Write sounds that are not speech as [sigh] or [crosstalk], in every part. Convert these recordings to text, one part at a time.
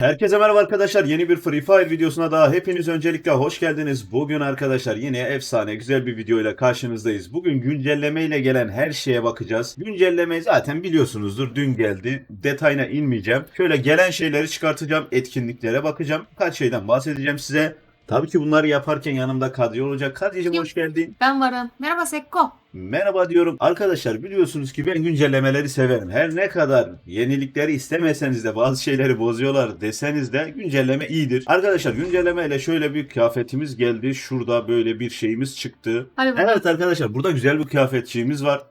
Herkese merhaba arkadaşlar. Yeni bir Free Fire videosuna daha hepiniz öncelikle hoş geldiniz. Bugün arkadaşlar yine efsane güzel bir videoyla karşınızdayız. Bugün güncelleme ile gelen her şeye bakacağız. Güncellemeyi zaten biliyorsunuzdur. Dün geldi. Detayına inmeyeceğim. Şöyle gelen şeyleri çıkartacağım. Etkinliklere bakacağım. Kaç şeyden bahsedeceğim size. Tabii ki bunları yaparken yanımda Kadriye olacak. Kadriyeciğim hoş geldin. Ben varım. Merhaba Sekko. Merhaba diyorum. Arkadaşlar biliyorsunuz ki ben güncellemeleri severim. Her ne kadar yenilikleri istemeseniz de bazı şeyleri bozuyorlar deseniz de güncelleme iyidir. Arkadaşlar güncellemeyle şöyle bir kıyafetimiz geldi. Şurada böyle bir şeyimiz çıktı. Hadi bakalım. Evet arkadaşlar burada güzel bir kıyafetçiğimiz var.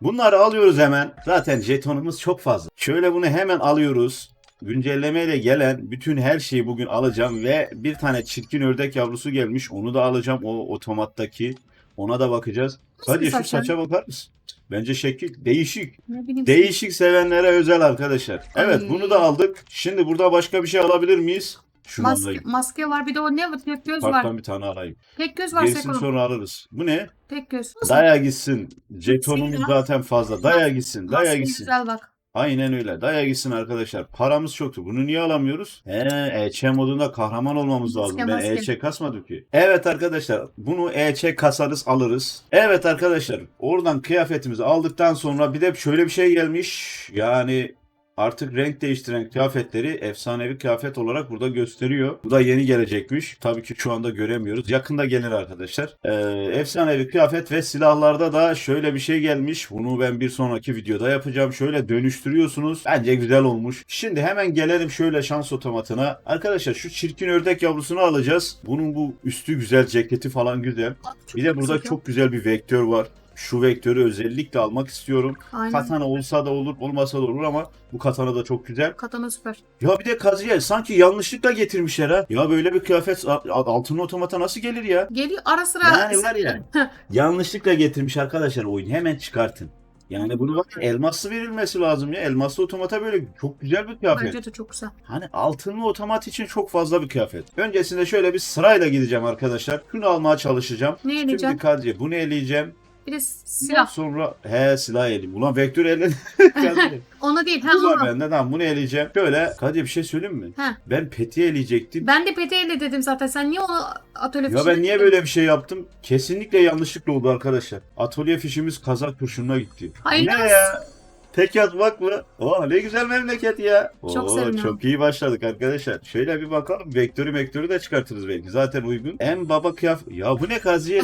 Bunları alıyoruz hemen. Zaten jetonumuz çok fazla. Şöyle bunu hemen alıyoruz. Güncellemeyle gelen bütün her şeyi bugün alacağım ve bir tane çirkin ördek yavrusu gelmiş. Onu da alacağım o otomattaki. Ona da bakacağız. Nasıl Hadi bir şu saça bakar mısın? Bence şekil değişik. Ne bileyim. Değişik sevenlere özel arkadaşlar. Evet Ay. bunu da aldık. Şimdi burada başka bir şey alabilir miyiz? Şunu Maske, alayım. maske var bir de o ne var? Tek göz var. Parktan bir tane alayım. Tek göz var Gerisini sonra alırız. Bu ne? Tek göz. Daya gitsin. Jetonumuz zaten fazla. Daya gitsin. Daya Maske gitsin. güzel bak. Aynen öyle. Daya gitsin arkadaşlar. Paramız çoktu. Bunu niye alamıyoruz? He, EÇ modunda kahraman olmamız Maske, lazım. Ben maske. EÇ kasmadım ki. Evet arkadaşlar. Bunu EÇ kasarız alırız. Evet arkadaşlar. Oradan kıyafetimizi aldıktan sonra bir de şöyle bir şey gelmiş. Yani Artık renk değiştiren kıyafetleri efsanevi kıyafet olarak burada gösteriyor. Bu da yeni gelecekmiş. Tabii ki şu anda göremiyoruz. Yakında gelir arkadaşlar. Ee, efsanevi kıyafet ve silahlarda da şöyle bir şey gelmiş. Bunu ben bir sonraki videoda yapacağım. Şöyle dönüştürüyorsunuz. Bence güzel olmuş. Şimdi hemen gelelim şöyle şans otomatına. Arkadaşlar şu çirkin ördek yavrusunu alacağız. Bunun bu üstü güzel, ceketi falan güzel. Bir de burada çok güzel bir vektör var. Şu vektörü özellikle almak istiyorum. Aynen. Katana olsa da olur, olmasa da olur ama bu katana da çok güzel. Katana süper. Ya bir de Kaziye sanki yanlışlıkla getirmişler ha. Ya böyle bir kıyafet altın otomata nasıl gelir ya? Geliyor ara sıra. Yani var ya [laughs] yanlışlıkla getirmiş arkadaşlar oyun. Hemen çıkartın. Yani bunu bak elmaslı verilmesi lazım ya. Elmaslı otomata böyle çok güzel bir kıyafet. Bence de çok güzel. Hani altınlı otomat için çok fazla bir kıyafet. Öncesinde şöyle bir sırayla gideceğim arkadaşlar. Şunu almaya çalışacağım. Ne Şimdi eleyeceğim? Kadriye bunu eleyeceğim. Bir de silah. Sonra he silah eleyim. Ulan vektör ele. Kadriye. [laughs] [laughs] Onu değil. Ha, var onu. bende tamam bunu eleyeceğim. Şöyle Kadriye bir şey söyleyeyim mi? Ha. Ben peti eleyecektim. Ben de peteyle dedim zaten. Sen niye onu atölye Ya ben niye dedin? böyle bir şey yaptım? Kesinlikle yanlışlıkla oldu arkadaşlar. Atölye fişimiz kazak kurşununa gitti. Hayırlı ne ya? Tek yatmak mı? Oh ne güzel memleket ya. Çok Oo, seviniyorum. Çok iyi başladık arkadaşlar. Şöyle bir bakalım. Vektörü vektörü de çıkartırız belki. Zaten uygun. En baba kıyaf... Ya bu ne kaziye?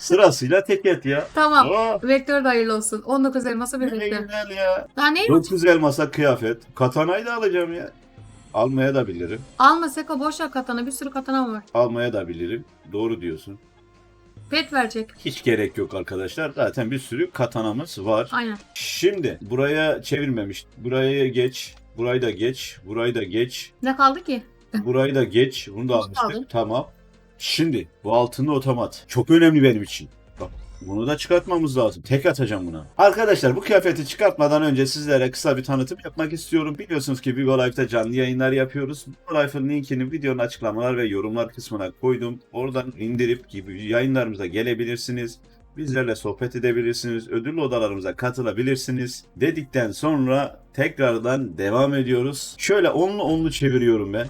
Sırasıyla tek yat ya. Tamam. Oh, Vektör de hayırlı olsun. 19 elması bir ne vektör. güzel ya. Daha ne? 9 elmasa kıyafet. Katanayı da alacağım ya. Almaya da bilirim. Alma Seko boş ver katana. Bir sürü katana var. Almaya da bilirim. Doğru diyorsun. Pet verecek. Hiç gerek yok arkadaşlar. Zaten bir sürü katanamız var. Aynen. Şimdi buraya çevirmemiş. Buraya geç. Burayı da geç. Burayı da geç. Ne kaldı ki? Burayı da geç. Bunu da Bunu almıştık. aldım. Tamam. Şimdi bu altınlı otomat. Çok önemli benim için. Bak bunu da çıkartmamız lazım. Tek atacağım buna. Arkadaşlar bu kıyafeti çıkartmadan önce sizlere kısa bir tanıtım yapmak istiyorum. Biliyorsunuz ki Vivo Life'da canlı yayınlar yapıyoruz. Vivo Life'ın linkini videonun açıklamalar ve yorumlar kısmına koydum. Oradan indirip gibi yayınlarımıza gelebilirsiniz. Bizlerle sohbet edebilirsiniz. Ödüllü odalarımıza katılabilirsiniz. Dedikten sonra tekrardan devam ediyoruz. Şöyle onlu onlu çeviriyorum ben.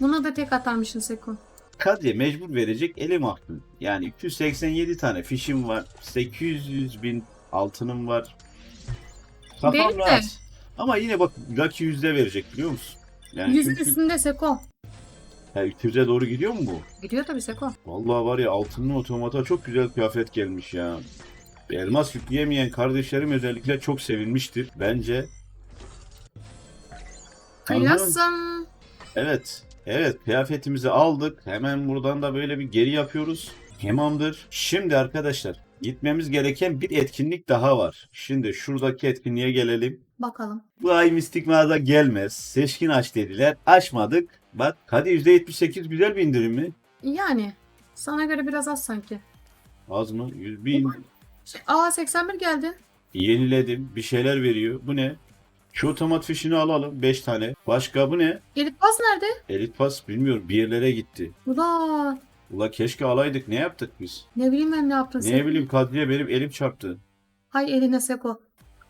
Bunu da tek atarmışsın Seko. Kadriye mecbur verecek elim aklım. Yani 287 tane fişim var. 800 bin altınım var. Kafam Benim de. rahat. Ama yine bak Lucky yüzde verecek biliyor musun? Yani Yüzün çünkü üstünde Seko. ha, 300'e doğru gidiyor mu bu? Gidiyor tabii Seko. Vallahi var ya altınlı otomata çok güzel kıyafet gelmiş ya. Elmas yükleyemeyen kardeşlerim özellikle çok sevinmiştir bence. Olsun. Evet. Evet kıyafetimizi aldık. Hemen buradan da böyle bir geri yapıyoruz. Tamamdır. Şimdi arkadaşlar gitmemiz gereken bir etkinlik daha var. Şimdi şuradaki etkinliğe gelelim. Bakalım. Bu ay mistik mağaza gelmez. Seçkin aç dediler. Açmadık. Bak hadi %78 güzel bir indirim mi? Yani. Sana göre biraz az sanki. Az mı? 100 bin. Şey, aa 81 geldi. Yeniledim. Bir şeyler veriyor. Bu ne? Şu otomat fişini alalım. 5 tane. Başka bu ne? Elit bas nerede? Elit pas bilmiyorum. Bir yerlere gitti. Bu da Ula keşke alaydık. Ne yaptık biz? ne bileyim ben ne yaptın Ne bileyim Kadriye benim elim çarptı. Hay eline Seko.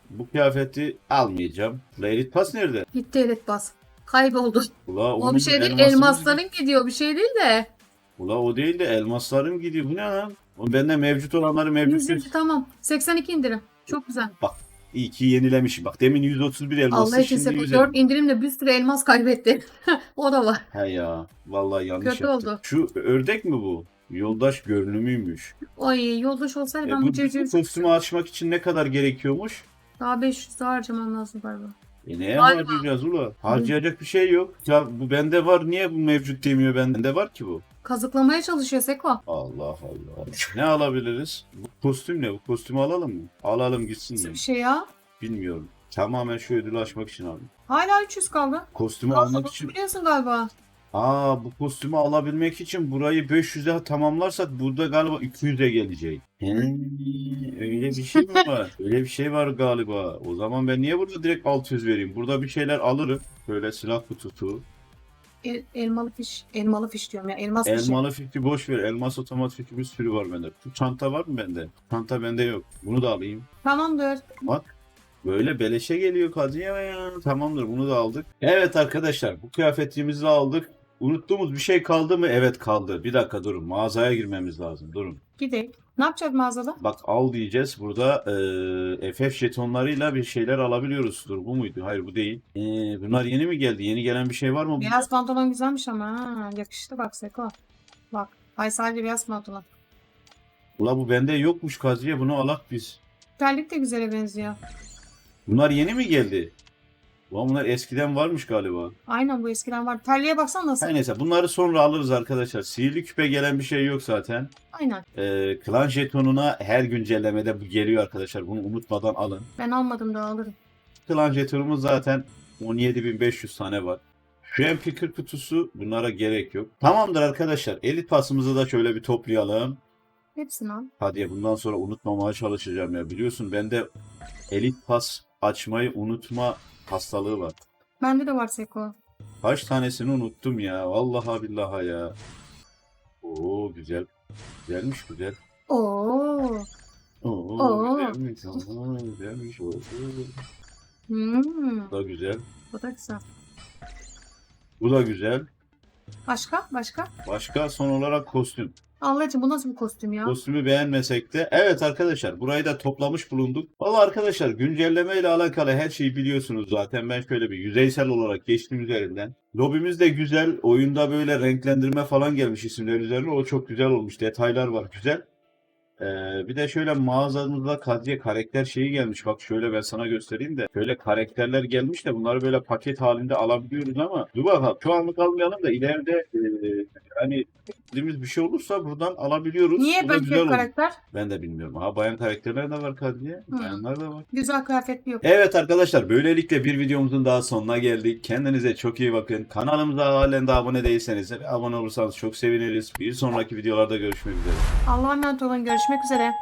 Bu kıyafeti almayacağım. La elit pas nerede? Gitti elit bas. Kayboldu. Ula O onun bir şey değil. elması mı Elmasların gidiyor. Bir şey değil de. Ula o değil de elmaslarım gidiyor. Bu ne lan? O bende mevcut olanları mevcut. 100 tamam. 82 indirim. Çok güzel. İyi ki yenilemişim. Bak demin 131 elması Allah için şimdi 100 4 indirimle bir sürü elmas kaybetti. [laughs] o da var. He ya. Vallahi yanlış Kötü yaptım. oldu. Şu ördek mi bu? Yoldaş görünümüymüş. Ay yoldaş olsaydı E, ben bu, bu bu civciv kostümü açmak için ne kadar gerekiyormuş? daha 500 daha harcamam lazım galiba. E neye Galiba. harcayacağız ula? Harcayacak bir şey yok. Ya bu bende var. Niye bu mevcut demiyor bende var ki bu? Kazıklamaya çalışıyor Seko. Allah Allah. Ne alabiliriz? Bu kostüm ne? Bu kostümü alalım mı? Alalım gitsin Nasıl ya. bir şey ya? Bilmiyorum. Tamamen şu ödülü açmak için aldım. Hala 300 kaldı. Kostümü almak için... Biliyorsun galiba. Aa bu kostümü alabilmek için burayı 500'e tamamlarsak burada galiba 200'e gelecek. He, öyle bir şey mi var? [laughs] öyle bir şey var galiba. O zaman ben niye burada direkt 600 vereyim? Burada bir şeyler alırım. Böyle silah kutusu. El- elmalı fiş. Elmalı fiş diyorum ya. Elmas fişi. Elmalı fikri boş ver. Elmas otomat fikri bir sürü var bende. Şu çanta var mı bende? Çanta bende yok. Bunu da alayım. Tamamdır. Bak. Böyle beleşe geliyor Kadriye ya. Tamamdır bunu da aldık. Evet arkadaşlar bu kıyafetimizi aldık. Unuttuğumuz bir şey kaldı mı? Evet kaldı. Bir dakika durun. Mağazaya girmemiz lazım. Durun. Gidelim. Ne yapacağız mağazada? Bak al diyeceğiz. Burada eee FF jetonlarıyla bir şeyler alabiliyoruz. Dur bu muydu? Hayır bu değil. Eee, bunlar yeni mi geldi? Yeni gelen bir şey var mı? Beyaz pantolon güzelmiş ama ha. Yakıştı bak Seko. Bak. Ay sadece beyaz pantolon. Ula bu bende yokmuş Kadriye. Bunu alak biz. Terlik de güzele benziyor. Bunlar yeni mi geldi? Ulan bunlar eskiden varmış galiba. Aynen bu eskiden var. Terliğe baksana nasıl. Her neyse bunları sonra alırız arkadaşlar. Sihirli küpe gelen bir şey yok zaten. Aynen. Ee, klan jetonuna her güncellemede bu geliyor arkadaşlar. Bunu unutmadan alın. Ben almadım da alırım. Klan jetonumuz zaten 17.500 tane var. Şu MP40 kutusu bunlara gerek yok. Tamamdır arkadaşlar. Elit pasımızı da şöyle bir toplayalım. Hepsini al. Hadi ya bundan sonra unutmamaya çalışacağım ya. Biliyorsun bende elit pas açmayı unutma hastalığı var. Bende de var Seko. Kaç tanesini unuttum ya. Vallahi billahi ya. Oo güzel. Güzelmiş güzel. Oo. Oo, Oo. güzelmiş. Aa, güzelmiş. Oo, Hmm. Bu da güzel. Bu da güzel. Bu da güzel. Başka? Başka? Başka son olarak kostüm. Allah için bu nasıl bir kostüm ya? Kostümü beğenmesek de evet arkadaşlar burayı da toplamış bulunduk. Valla arkadaşlar güncelleme ile alakalı her şeyi biliyorsunuz zaten. Ben şöyle bir yüzeysel olarak geçtim üzerinden. Lobimiz de güzel. Oyunda böyle renklendirme falan gelmiş isimler üzerine. O çok güzel olmuş. Detaylar var güzel. Ee, bir de şöyle mağazamızda Kadriye karakter şeyi gelmiş. Bak şöyle ben sana göstereyim de. Şöyle karakterler gelmiş de bunları böyle paket halinde alabiliyoruz ama dur bakalım. Şu anlık almayalım da ileride e, hani istediğimiz bir şey olursa buradan alabiliyoruz. Niye Bu da böyle bir olur. karakter? Ben de bilmiyorum. Ha bayan karakterler de var Kadriye. Hı. Bayanlar da var. Güzel kıyafetli yok. Evet arkadaşlar böylelikle bir videomuzun daha sonuna geldik. Kendinize çok iyi bakın. Kanalımıza halen de abone değilseniz de abone olursanız çok seviniriz. Bir sonraki videolarda görüşmek üzere. Allah'a emanet olun. görüşmek üzere.